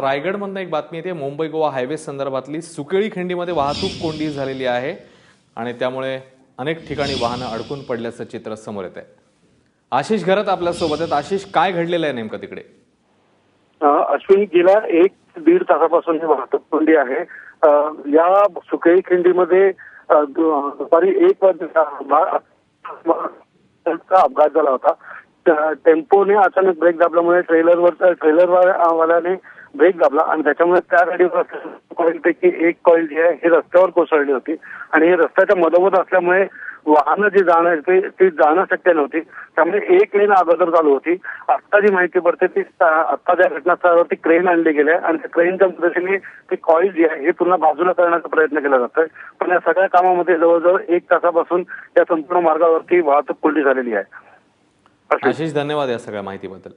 रायगडमधनं एक बातमी येते. मुंबई गोवा हायवे संदर्भातली सुकेळी खिंडीमध्ये वाहतूक कोंडी झालेली आहे आणि त्यामुळे अनेक ठिकाणी वाहनं अडकून पडल्याचं चित्र समोर येत आहे आशिष घरात आपल्यासोबत आहेत. आशिष काय घडलेलं आहे नेमकं तिकडे? अश्विन गेल्या एक दीड तासापासून ही वाहतूक कोंडी आहे. या सुकेळी खिंडीमध्ये दुपारी एक वाजता अपघात झाला होता. टेम्पोने अचानक ब्रेक दाबल्यामुळे ट्रेलरवर ट्रेलर वाल्याने ब्रेक दाबला आणि त्याच्यामुळे त्या गाडीवर कॉईल पैकी एक कॉईल जी आहे ही रस्त्यावर कोसळली होती. आणि हे रस्त्याच्या मधोमध असल्यामुळे वाहनं जी जाणं ते ती जाणं शक्य नव्हती. त्यामुळे एक लेन अगोदर चालू होती. आता जी माहिती पडते ती आता त्या घटनास्थळावरती क्रेन आणली गेली आहे आणि त्या क्रेनच्या मदतीने ती कॉईल जी आहे ही पुन्हा बाजूला करण्याचा प्रयत्न केला जातोय. पण या सगळ्या कामामध्ये जवळजवळ एक तासापासून या संपूर्ण मार्गावरती वाहतूक कोंडी झालेली आहे. आशिष धन्यवाद या सगळ्या माहितीबद्दल.